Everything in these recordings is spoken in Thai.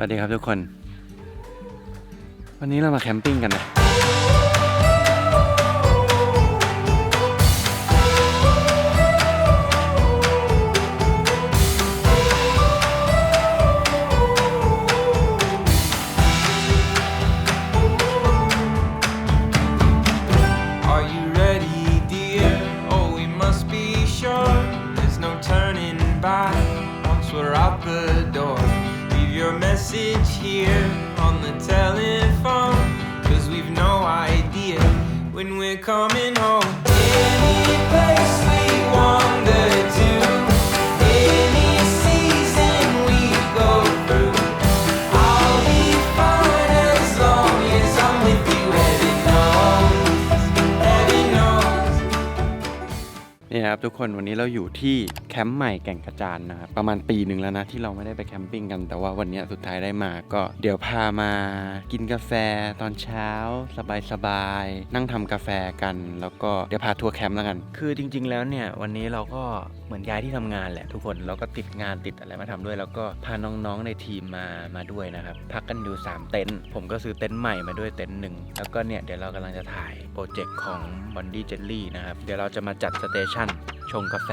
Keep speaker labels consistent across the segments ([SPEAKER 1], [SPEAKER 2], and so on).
[SPEAKER 1] สวัสดีครับทุกคน วันนี้เรามาแคมปิ้งกันนะ
[SPEAKER 2] message here on the telephone, cause we've no idea when we're coming home.
[SPEAKER 1] นี่นะครับทุกคนวันนี้เราอยู่ที่แคมป์ใหม่แก่งกระจานนะครับประมาณปีหนึ่งแล้วนะที่เราไม่ได้ไปแคมปิ้งกันแต่ว่าวันนี้สุดท้ายได้มาก็เดี๋ยวพามากินกาแฟตอนเช้า สบายๆนั่งทำกาแฟกัน แล้วก็เดี๋ยวพาทัวร์แคมป์แล้วกัน คือจริง ๆ แล้วเนี่ยวันนี้เราก็เหมือนย้ายที่ทำงานแหละทุกคนเราก็ติดงานติดอะไรมาทำด้วย แล้วก็พาน้องๆในทีมมามาด้วยนะครับพักกันอยู่สามเต็นท์ผมก็ซื้อเต็นท์ใหม่มาด้วยเต็นท์หนึ่งแล้วก็เนี่ยเดี๋ยวเรากำลังจะถ่ายโปรเจกต์ของบอนดี้เจลลี่นะครับเดี๋ยวเราจะมาจัดสเตชัน ชงกาแฟ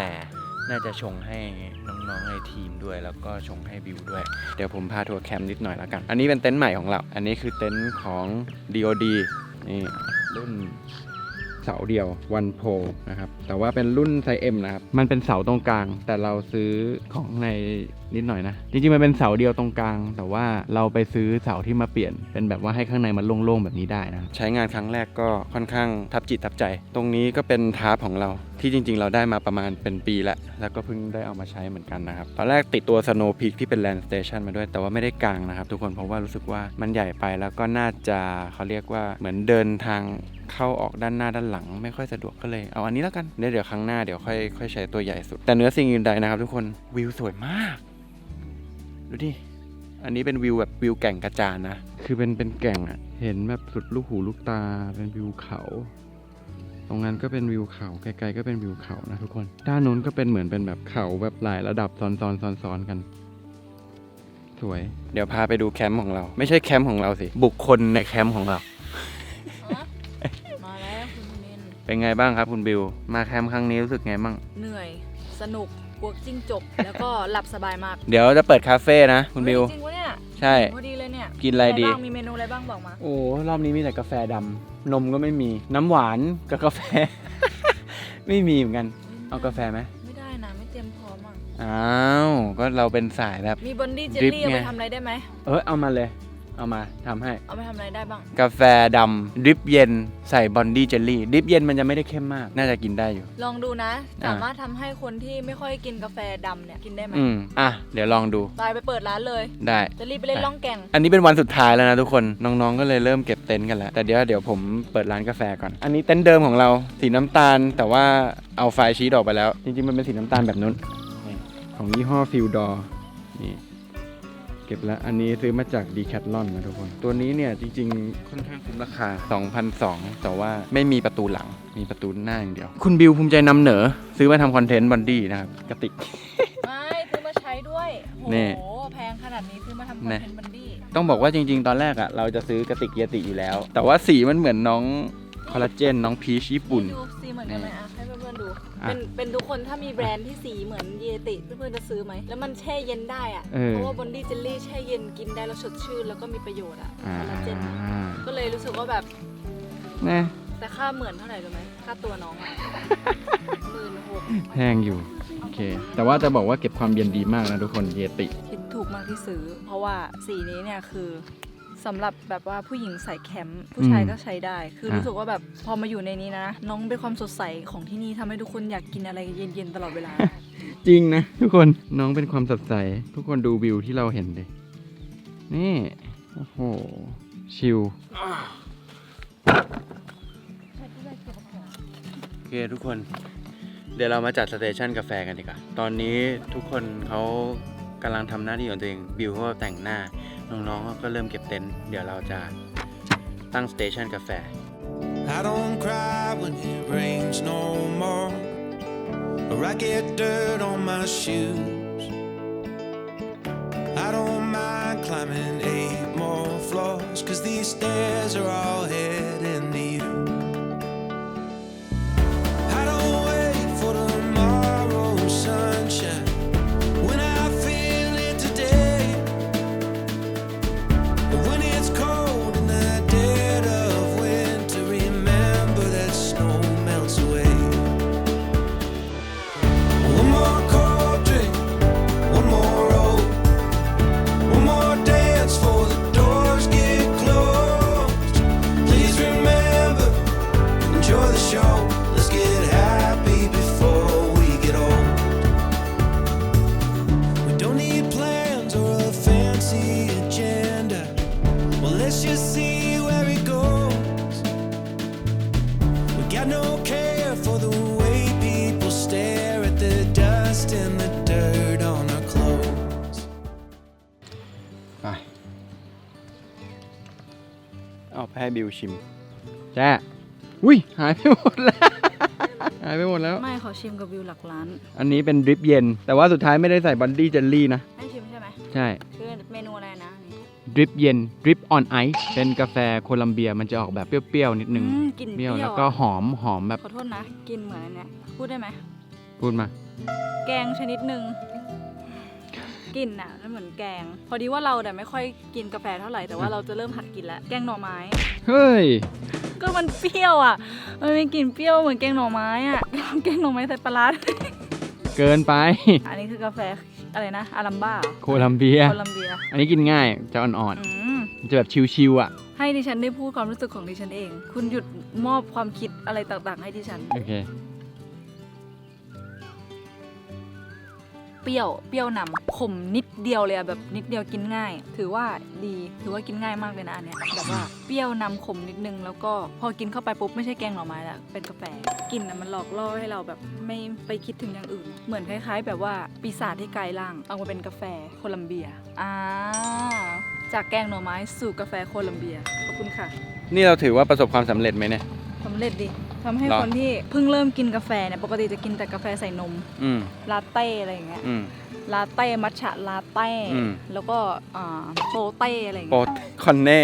[SPEAKER 1] น่าจะชงให้น้องๆในทีมด้วย แล้วก็ชงให้บิวด้วย เดี๋ยวผมพาทัวร์แคมป์นิดหน่อยแล้วกัน อันนี้เป็นเต็นท์ใหม่ของเรา อันนี้คือเต็นท์ของ DOD นี่รุ่นเสาเดียววันโพนะครับ แต่ว่าเป็นรุ่นไซส์ M นะครับ มันเป็นเสาตรงกลาง แต่เราซื้อของในนิดหน่อยนะ จริงๆ มันเป็นเสาเดียวตรงกลาง แต่ว่าเราไปซื้อเสาที่มาเปลี่ยน เป็นแบบว่าให้ข้างในมันโล่งๆ แบบนี้ได้นะ ใช้งานครั้งแรกก็ค่อนข้างทับจิตทับใจ ตรงนี้ก็เป็นทาร์ปของเรา ที่จริงๆ เราได้มาประมาณเป็นปีแล้ว แล้วก็เพิ่งได้เอามาใช้เหมือนกันนะครับ ตอนแรกติดตัว Snow Peak ที่เป็น Land Station มาด้วย แต่ว่าไม่ได้กางนะครับทุกคน เพราะว่ารู้สึกว่ามันใหญ่ไปแล้วก็น่าจะเขาเรียกว่าเหมือนเดินทางเข้าออกด้านหน้าด้านหลังไม่ค่อยสะดวกก็เลยเอาอันนี้แล้วกันเดี๋ยวเดี๋ยวครั้งหน้าเดี๋ยวค่อยค่อยใช้ตัวใหญ่สุด แต่เนื้อสิ่งอื่นใดนะครับทุกคนวิวสวยมาก ดูดิ อันนี้เป็นวิวแบบวิวแก่งกระจานนะ คือเป็นเป็นแก่งอะเห็นแบบสุดลูกหูลูกตา เป็นวิวเขา ตรงนั้นก็เป็นวิวเขา ไกลๆก็เป็นวิวเขานะทุกคน ด้านนู้นก็เป็นเหมือนเป็นแบบเขาแบบหลายระดับซ้อนๆซ้อนๆกัน สวย เดี๋ยวพาไปดูแคมป์ของเรา ไม่ใช่แคมป์ของเราสิ บุคคลในแคมป์ของเรา
[SPEAKER 3] มาแล้วคุณมิน
[SPEAKER 1] เป็นไงบ้างครับคุณบิว มาแคมป์ครั้งนี้รู้สึกไงบ้าง
[SPEAKER 3] เหนื่อย สนุกพ วกจิ้งจบแล้วก็หลับสบายมาก
[SPEAKER 1] เดี๋ยวจะเปิดคาเฟ่นะคุณบิว
[SPEAKER 3] จริงวะเนี่ย
[SPEAKER 1] ใช่
[SPEAKER 3] พอดีเลยเนี่ย
[SPEAKER 1] กินอะไรดี
[SPEAKER 3] บ้างมีเมนูอะไรบ้างบอกมา
[SPEAKER 1] โอ้ รอบนี้มีแต่กาแฟดำ นมก็ไม่มี น้ำหวานกับกาแฟ ไม่มีเหมือนกัน เอากาแฟไหม
[SPEAKER 3] ไม่ได้นะไม่เตรียมพร้อมอะ
[SPEAKER 1] อ้าว ก็เราเป็นสายแบบ
[SPEAKER 3] มีบอนดี้เจลลี่เอาไปทำอะไรได้ไหม
[SPEAKER 1] เออเอามาเลย เอามาทำให้
[SPEAKER 3] เอาไปทำอะไรได้บ้าง
[SPEAKER 1] กาแฟดำดริปเย็นใส่บอนดี้เจลลี่ดริปเย็นมันจะไม่ได้เข้มมาก น่าจะกินได้อยู่
[SPEAKER 3] ลองดูนะ
[SPEAKER 1] อ่า
[SPEAKER 3] สามารถทำให้คนที่ไม่ค่อยกินกาแฟดำเนี่ยกินได้ไหม
[SPEAKER 1] อืมอะ เดี๋ยวลองดู
[SPEAKER 3] ตายไปเปิดร้านเลย
[SPEAKER 1] ได้
[SPEAKER 3] จะรีบไปเล่น
[SPEAKER 1] ได้
[SPEAKER 3] ล่องแก่ง
[SPEAKER 1] อันนี้เป็นวันสุดท้ายแล้วนะทุกคนน้องๆก็เลยเริ่มเก็บเต็นท์กันแล้ว แต่เดี๋ยวเดี๋ยวผมเปิดร้านกาแฟก่อน อันนี้เต็นท์เดิมของเราสีน้ำตาล แต่ว่าเอาไฟชีตออกไปแล้ว จริงๆมันเป็นสีน้ำตาลแบบนู้นนี่ของยี่ห้อฟิลดอนี่ เก็บแล้วอันนี้ซื้อมาจากดีแคทลอนนะทุกคน ตัวนี้เนี่ยจริงๆ ค่อนข้างคุ้มราคา2,200แต่ว่าไม่มีประตูหลัง มีประตูหน้าอย่างเดียว คุณบิวภูมิใจนำเหนอ ซื้อมาทำคอนเทนต์บอนดี้นะครับกระติก
[SPEAKER 3] ไม่ซื้อมาใช้ด้วยโห
[SPEAKER 1] นี่
[SPEAKER 3] แพงขนาดนี้ซื้อมาทำคอน
[SPEAKER 1] นี่
[SPEAKER 3] เทนต์บอนดี้
[SPEAKER 1] ต้องบอกว่าจริง ๆ ตอนแรกอะเราจะซื้อกระติกเยติอยู่แล้ว แต่ว่าสีมันเหมือนน้องคอลลาเจนน้องพีชญี่ปุ่น
[SPEAKER 3] ดูสีเหมือนกันไหมอะให้เพื่อนๆดู
[SPEAKER 1] อะ
[SPEAKER 3] เป็นเป็นทุกคนถ้ามีแบรนด์ที่สีเหมือนเยติเพื่อนๆจะซื้อไหม แล้วมันแช่เย็นได้อะ
[SPEAKER 1] เออ
[SPEAKER 3] เพราะว่าบอนดี้เจลลี่แช่เย็นกินได้แล้วสดชื่นแล้วก็มีประโยชน์อะ
[SPEAKER 1] อ่า
[SPEAKER 3] คอลลาเจนก็เลยรู้สึกว่าแบบ
[SPEAKER 1] นะ
[SPEAKER 3] แต่ค่าเหมือนเท่าไหร่รู้ไหมค่าตัวน้องอะหมื่นหก
[SPEAKER 1] แพงอยู่ โอเค แต่ว่าจะบอกว่าเก็บความเย็นดีมากนะทุกคน เยติ
[SPEAKER 3] คิดถูกมากที่ซื้อ เพราะว่าสีนี้เนี่ยคือ สำหรับแบบว่าผู้หญิงใส่แคมป์ผู้ชายก็ใช้ได้ คือรู้สึกว่าแบบพอมาอยู่ในนี้นะ น้องเป็นความสดใสของที่นี่ทำให้ทุกคนอยากกินอะไรเย็นๆตลอดเวลา
[SPEAKER 1] จริงนะ ทุกคนน้องเป็นความสดใส ทุกคนดูวิวที่เราเห็นเลยนี่ โอ้โห ชิลโอเคทุกคน เดี๋ยวเรามาจัดสเตชันกาแฟกันดีกว่า ตอนนี้ทุกคนเขากำลังทำหน้าที่ของตัวเองบิวเขาก็แต่งหน้า น้องๆก็เริ่มเก็บเต็นท์เดี๋ยวเราจะตั้งสเตชันกาแฟ
[SPEAKER 2] I don't cry when it rains no more or I get dirt on my shoes I don't mind climbing
[SPEAKER 4] eight more floors cause these stairs are all here got no care for the way people stare at the dust and the dirt on our clothes.
[SPEAKER 1] ไปเอาไปให้บิวชิมแจ้อุ้ยหายไปหมดแล้ว หายไปหมดแล้ว
[SPEAKER 3] ไม่ขอชิมกับวิวหลักล้าน
[SPEAKER 1] อันนี้เป็นดริปเย็น แต่ว่าสุดท้ายไม่ได้ใส่บันดี้เจลลี่นะ
[SPEAKER 3] ให้ชิมใช่ไหม
[SPEAKER 1] ใช่
[SPEAKER 3] คือเมนูอะไรนะนี่
[SPEAKER 1] ดริปเย็นดริปออนไอซ์เป็นกาแฟโคลัมเบียมันจะออกแบบเปรี้ยวๆนิดนึง
[SPEAKER 3] อืมกลิ่น
[SPEAKER 1] เป
[SPEAKER 3] เป
[SPEAKER 1] รี้
[SPEAKER 3] รี้
[SPEAKER 1] ย
[SPEAKER 3] ยวว
[SPEAKER 1] แล้วก็หอมหอมแบบ
[SPEAKER 3] ขอโทษนะกินเหมือนอันเนี้ยพูดได้ไหม
[SPEAKER 1] พูดมา
[SPEAKER 3] แกงชนิดหนึ่งกลิ่นอะมันเหมือนแกง พอดีว่าเราแต่ยไม่ค่อยกินกาแฟเท่าไหร่แต่ว่าเราจะเริ่มหัดกินแล้วแกงหน่อไม้
[SPEAKER 1] เฮ้ย
[SPEAKER 3] ก็มันเปรี้ยวอะมันมีกลิ่นเปรี้ยวเหมือนแกงหน่อไม้อะแกงหน่อไม้ใส่ปลาร้า
[SPEAKER 1] เกินไป
[SPEAKER 3] อันนี้คือกาแฟ อะไรนะอารัมบ้า
[SPEAKER 1] โคลัมเบีย
[SPEAKER 3] โคลัมเบีย
[SPEAKER 1] อันนี้กินง่ายจะอ่อน
[SPEAKER 3] อืม
[SPEAKER 1] ๆมันจะแบบชิวๆอะ
[SPEAKER 3] ให้ดิฉันได้พูดความรู้สึกของดิฉันเอง คุณหยุดมอบความคิดอะไรต่างๆ ให้ดิฉัน
[SPEAKER 1] โอเค
[SPEAKER 3] เปรี้ยว เปรี้ยวนำขมนิดเดียวเลยอะแบบนิดเดียวกินง่าย ถือว่าดี ถือว่ากินง่ายมากเลยนะอันเนี้ยแบบว่าเปรี้ยวนำขมนิดนึง แล้วก็พอกินเข้าไปปุ๊บไม่ใช่แกงหน่อไม้ละเป็นกาแฟกลิ่นอะมันหลอกล่อให้เราแบบไม่ไปคิดถึงอย่างอื่น เหมือนคล้าย ๆ แบบว่าปีศาจที่กลายร่างเอามาเป็นกาแฟโคลัมเบียอ่าจากแกงหน่อไม้สู่กาแฟโคลัมเบียขอบคุณค่ะ
[SPEAKER 1] นี่เราถือว่าประสบความสำเร็จไหมเนี่ย
[SPEAKER 3] สำเร็จดิ ทำให้
[SPEAKER 1] หรอ
[SPEAKER 3] คนที่เพิ่งเริ่มกินกาแฟเนี่ยปกติจะกินแต่กาแฟใส่นม
[SPEAKER 1] อืม
[SPEAKER 3] ลาเต้อะไรอย่างเงี้ย
[SPEAKER 1] อืม
[SPEAKER 3] ลาเต้มัทฉะลาเต้
[SPEAKER 1] อืม
[SPEAKER 3] แล้วก็อ่าโปเต้อะไรอย่าง
[SPEAKER 1] โป
[SPEAKER 3] เงี้ย
[SPEAKER 1] คอนเน่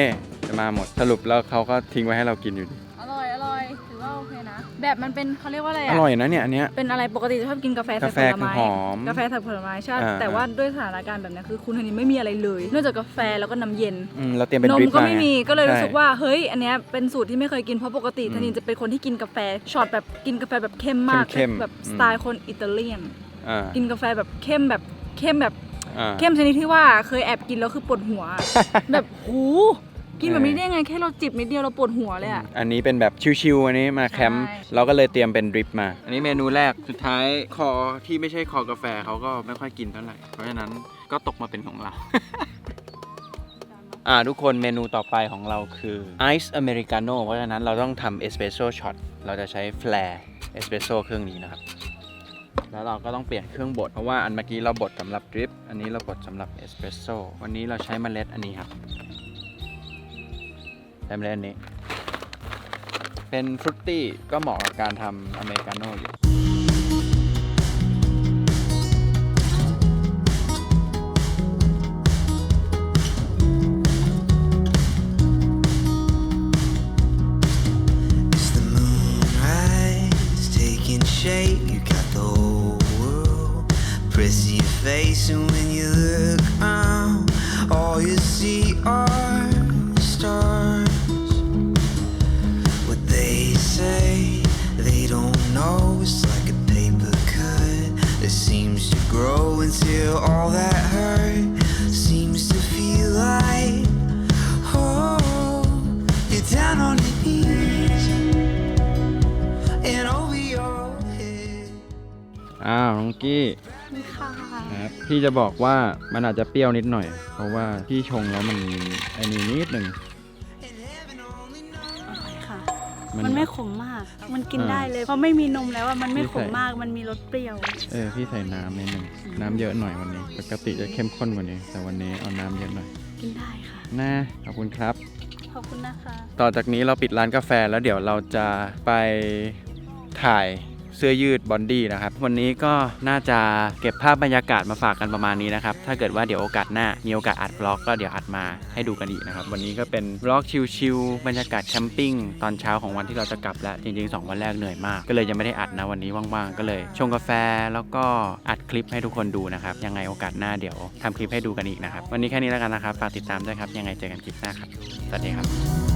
[SPEAKER 1] จะมาหมดสรุปแล้วเขาก็ทิ้งไว้ให้เรากินอยู่ดี
[SPEAKER 3] แบบมันเป็นเขาเรียกว่าอะไร
[SPEAKER 1] อ
[SPEAKER 3] อะ
[SPEAKER 1] ร่อยนะเนี่ยอันเนี้ย
[SPEAKER 3] เป็นอะไรปกติจะชอบกินกาแฟใส่
[SPEAKER 1] กาแฟ
[SPEAKER 3] ผลไม้
[SPEAKER 1] คือหอม
[SPEAKER 3] กาแฟใส่ผลไม้ใช่
[SPEAKER 1] อ่า
[SPEAKER 3] แต่ว่าด้วยสถานการณ์แบบนี้คือคุณธนินไม่มีอะไรเลย นอกจากกาแฟแล้วก็น้ำเย็น
[SPEAKER 1] อืมเราเตรียมเป็น
[SPEAKER 3] น
[SPEAKER 1] ด
[SPEAKER 3] ม
[SPEAKER 1] ริป
[SPEAKER 3] ก็
[SPEAKER 1] มา
[SPEAKER 3] ไม่มี ก็เลยรู้สึก
[SPEAKER 1] ใช่
[SPEAKER 3] ว่า เฮ้ย อันเนี้ยเป็นสูตรที่ไม่เคยกิน เพราะปกติ
[SPEAKER 1] อืม
[SPEAKER 3] ธนินจะเป็นคนที่กินกาแฟ ช็อตแบบกินกาแฟแบบเข้มมาก
[SPEAKER 1] เข้มๆ
[SPEAKER 3] แบบ
[SPEAKER 1] อืม
[SPEAKER 3] สไตล์คนอิตาเลียน
[SPEAKER 1] อ่า
[SPEAKER 3] กินกาแฟแบบเข้มแบบเข้มแบบ
[SPEAKER 1] อ่า
[SPEAKER 3] เข้มชนิดที่ว่าเคยแอบกินแล้วคือปวดหัว แบบหู กินแบบนี้ได้ไงแค่เราจิบนิดเดียวเราปวดหัวเลยอะ
[SPEAKER 1] อันนี้เป็นแบบชิวๆอันนี้มาแคมป์
[SPEAKER 3] ใช่
[SPEAKER 1] เราก็เลยเตรียมเป็นดริปมา อันนี้เมนูแรกสุดท้ายคอที่ไม่ใช่คอกาแฟเขาก็ไม่ค่อยกินเท่าไหร่ เพราะฉะนั้นก็ตกมาเป็นของเรา อ่าทุกคนเมนูต่อไปของเราคือไอซ์อเมริกาโน่เพราะฉะนั้นเราต้องทำเอสเปรสโซ่ช็อตเราจะใช้แฟร์เอสเปรสโซ่เครื่องนี้นะครับ แล้วเราก็ต้องเปลี่ยนเครื่องบดเพราะว่าอันเมื่อกี้เราบดสำหรับดริปอันนี้เราบดสำหรับเอสเปรสโซ่วันนี้เราใช้เมล็ดอันนี้ครับใช้เมล็ดนนี้ เป็นฟรุตตี้ก็เหมาะกับการทำอเมริกาโน่อยู่
[SPEAKER 4] It's the moonrise seems to grow until all that hurt seems to feel like oh, you're down on your knees and over your head.
[SPEAKER 1] อ้าวน้องกี้ครับพี่จะบอกว่ามันอาจจะเปรี้ยวนิดหน่อย เพราะว่าพี่ชงแล้วมันไอ้นี่นิดหนึ่ง มัน
[SPEAKER 5] มันไม่ขมมาก มันกิน
[SPEAKER 1] อ่า
[SPEAKER 5] ได้เลย เพราะไม่มีนมแล้วอะมันไม่
[SPEAKER 1] พี่
[SPEAKER 5] ข
[SPEAKER 1] ใส่
[SPEAKER 5] มมาก มันมีรสเปรี้ยว
[SPEAKER 1] เออพี่ใส่น้ำนิดหนึ่งน้ำเยอะหน่อยวันนี้ ปกติจะเข้มข้นกว่านี้ แต่วันนี้เอาน้ำเยอะหน่อย
[SPEAKER 5] กินได้ค่ะ
[SPEAKER 1] นะขอบคุณครับ
[SPEAKER 5] ขอบคุณนะคะ
[SPEAKER 1] ต่อจากนี้เราปิดร้านกาแฟแล้วเดี๋ยวเราจะไปถ่าย เสื้อยืดบอนดี้นะครับ วันนี้ก็น่าจะเก็บภาพบรรยากาศมาฝากกันประมาณนี้นะครับ ถ้าเกิดว่าเดี๋ยวโอกาสหน้า มีโอกาสอัดบล็อกก็เดี๋ยวอัดมาให้ดูกันอีกนะครับ วันนี้ก็เป็นบล็อกชิลๆบรรยากาศแคมปิ้งตอนเช้าของวันที่เราจะกลับแล้วจริงๆ 2 วันแรกเหนื่อยมาก ก็เลยยังไม่ได้อัดนะวันนี้ว่างๆ ก็เลยชงกาแฟแล้วก็อัดคลิปให้ทุกคนดูนะครับ ยังไงโอกาสหน้าเดี๋ยวทำคลิปให้ดูกันอีกนะครับ วันนี้แค่นี้แล้วกันนะครับ ฝากติดตามด้วยครับ ยังไงเจอกันคลิปหน้าครับ สวัสดีครับ